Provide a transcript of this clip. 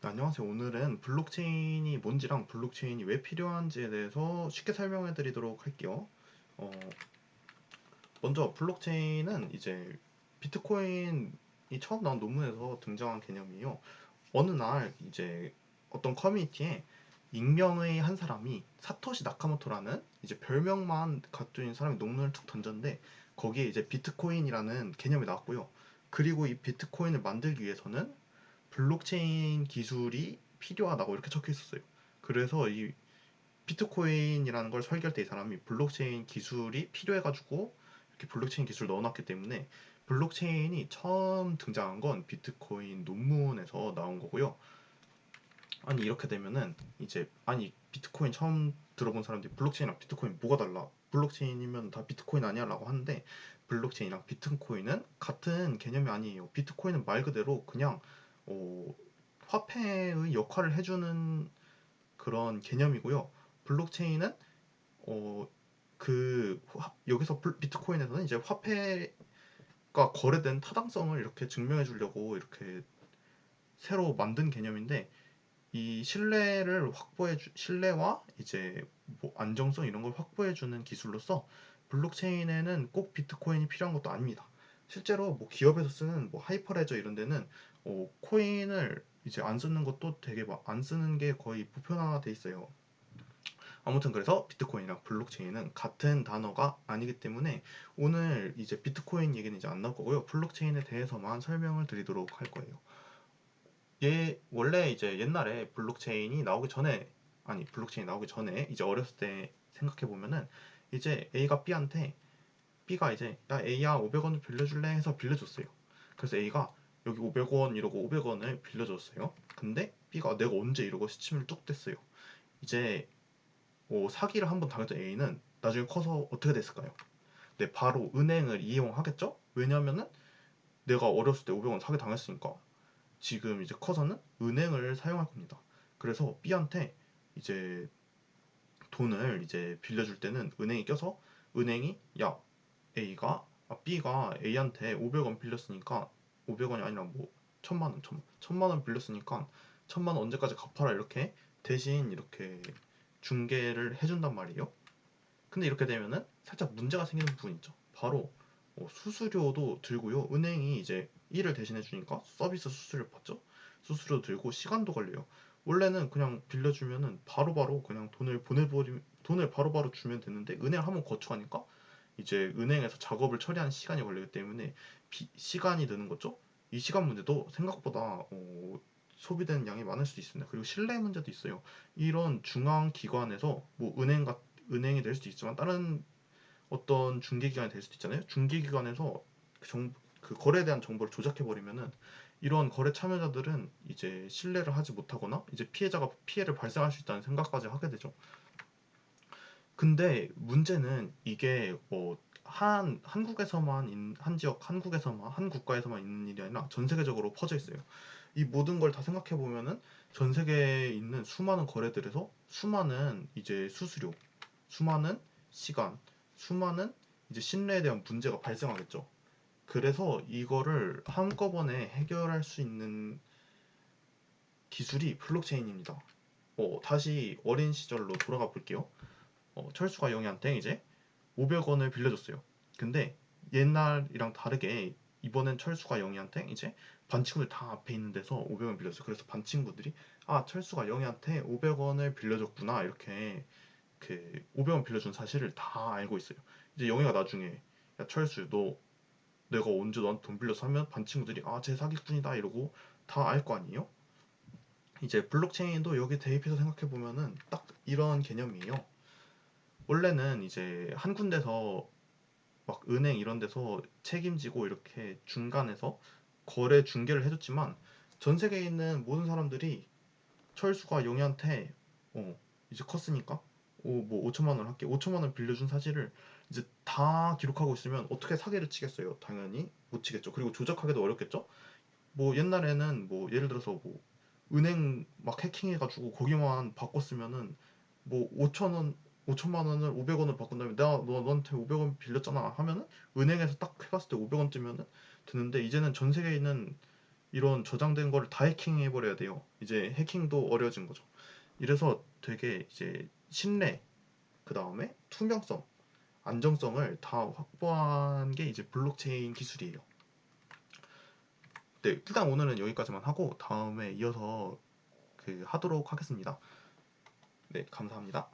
네, 안녕하세요. 오늘은 블록체인이 뭔지랑 블록체인이 왜 필요한지에 대해서 쉽게 설명해 드리도록 할게요. 어, 먼저 블록체인은 이제 비트코인이 처음 나온 논문에서 등장한 개념이에요. 어느 날 이제 어떤 커뮤니티에 익명의 한 사람이 사토시 나카모토라는 이제 별명만 있는 사람이 논문을 툭 던졌는데 거기에 이제 비트코인이라는 개념이 나왔고요. 그리고 이 비트코인을 만들기 위해서는 블록체인 기술이 필요하다고 이렇게 적혀 있었어요. 그래서 이 비트코인이라는 걸 설계할 때 이 사람이 블록체인 기술이 필요해가지고 이렇게 블록체인 기술을 넣어놨기 때문에 블록체인이 처음 등장한 건 비트코인 논문에서 나온 거고요. 아니 이렇게 되면은 이제 아니 비트코인 처음 들어본 사람들이 블록체인이랑 비트코인 뭐가 달라? 블록체인이면 다 비트코인 아니야라고 하는데 블록체인이랑 비트코인은 같은 개념이 아니에요. 비트코인은 말 그대로 그냥 어, 화폐의 역할을 해주는 그런 개념이고요. 블록체인은 어, 그 화- 여기서 블- 비트코인에서는 이제 화폐가 거래된 타당성을 이렇게 증명해 주려고 이렇게 새로 만든 개념인데 이 신뢰를 확보해 주, 신뢰와 이제 뭐 안정성 이런 걸 확보해 주는 기술로서 블록체인에는 꼭 비트코인이 필요한 것도 아닙니다. 실제로 뭐 기업에서 쓰는 뭐 하이퍼레저 이런 데는 어, 코인을 이제 안 쓰는 것도 되게 막안 쓰는 게 거의 보편화돼 있어요. 아무튼 그래서 비트코인이랑 블록체인은 같은 단어가 아니기 때문에 오늘 이제 비트코인 얘기는 이제 안 나올 거고요. 블록체인에 대해서만 설명을 드리도록 할 거예요. 얘 원래 이제 옛날에 블록체인이 나오기 전에 아니 블록체인이 나오기 전에 이제 어렸을 때 생각해 보면은 이제 A가 B한테 B가 이제 야 A야 500원을 빌려줄래 해서 빌려줬어요. 그래서 A가 여기 500원 이러고 500원을 빌려줬어요. 근데 B가 내가 언제 이러고 시침을 뚝 뗐어요. 이제 뭐 사기를 한번 당했던 A는 나중에 커서 어떻게 됐을까요? 네, 바로 은행을 이용하겠죠? 왜냐면은 내가 어렸을 때 500원 사기 당했으니까 지금 이제 커서는 은행을 사용할 겁니다. 그래서 B한테 이제 돈을 이제 빌려줄 때는 은행이 껴서 은행이 야 A가 아, B가 A한테 500원 빌렸으니까 500원이 아니라 뭐 천만 원, 천만, 천만 원 빌렸으니까 천만 원 언제까지 갚아라 이렇게 대신 이렇게 중개를 해준단 말이에요. 근데 이렇게 되면은 살짝 문제가 생기는 부분 있죠. 바로 어, 수수료도 들고요. 은행이 이제 일을 대신해 주니까 서비스 수수료 받죠. 수수료 들고 시간도 걸려요. 원래는 그냥 빌려주면은 바로바로 그냥 돈을 보내버리 돈을 바로바로 주면 되는데 은행 한번 거쳐가니까 이제 은행에서 작업을 처리하는 시간이 걸리기 때문에 비- 시간이 드는 거죠. 이 시간 문제도 생각보다 어, 소비되는 양이 많을 수 있습니다. 그리고 신뢰 문제도 있어요. 이런 중앙 기관에서 뭐 은행 같 은행이 될 수도 있지만 다른 어떤 중개기관이 될 수도 있잖아요. 중개기관에서 그, 정, 그 거래에 대한 정보를 조작해 버리면은 이런 거래 참여자들은 이제 신뢰를 하지 못하거나 이제 피해자가 피해를 발생할 수 있다는 생각까지 하게 되죠. 근데 문제는 이게 뭐 한 한국에서만 있는 한 지역 한국에서만 한 국가에서만 있는 일이 아니라 전 세계적으로 퍼져 있어요. 이 모든 걸 다 생각해 보면은 전 세계에 있는 수많은 거래들에서 수많은 이제 수수료, 수많은 시간, 수많은 이제 신뢰에 대한 문제가 발생하겠죠. 그래서 이거를 한꺼번에 해결할 수 있는 기술이 블록체인입니다. 어, 다시 어린 시절로 돌아가 볼게요. 어, 철수가 영희한테 이제 500원을 빌려줬어요. 근데 옛날이랑 다르게 이번엔 철수가 영희한테 이제 반 친구들 다 앞에 있는 데서 500원 빌렸어요. 그래서 반 친구들이 아 철수가 영희한테 500원을 빌려줬구나 이렇게 그 500원 빌려준 사실을 다 알고 있어요. 이제 영희가 나중에 야 철수 너 내가 언제 너한테 돈 빌려서 하면 반 친구들이 아 쟤 사기꾼이다 이러고 다 알 거 아니에요? 이제 블록체인도 여기 대입해서 생각해 보면은 딱 이런 개념이에요. 원래는 이제 한 군데서 막 은행 이런 데서 책임지고 이렇게 중간에서 거래 중개를 해줬지만 전 세계에 있는 모든 사람들이 철수가 용이한테 어 이제 컸으니까 오뭐 5천만 원 할게 5천만 원 빌려준 사실을 이제 다 기록하고 있으면 어떻게 사기를 치겠어요? 당연히 못 치겠죠. 그리고 조작하기도 어렵겠죠? 뭐 옛날에는 뭐 예를 들어서 뭐 은행 막 해킹해가지고 거기만 바꿨으면은 뭐 5천 원 5천만 원을 500원을 바꾼 다음에 내가 너, 너한테 500원 빌렸잖아 하면은 은행에서 딱 해봤을 때 500원 뜨면은 드는데 이제는 전 세계에 있는 이런 저장된 거를 다 해킹해 버려야 돼요. 이제 해킹도 어려워진 거죠. 이래서 되게 이제 신뢰, 그 다음에 투명성, 안정성을 다 확보한 게 이제 블록체인 기술이에요. 네, 일단 오늘은 여기까지만 하고 다음에 이어서 그 하도록 하겠습니다. 네, 감사합니다.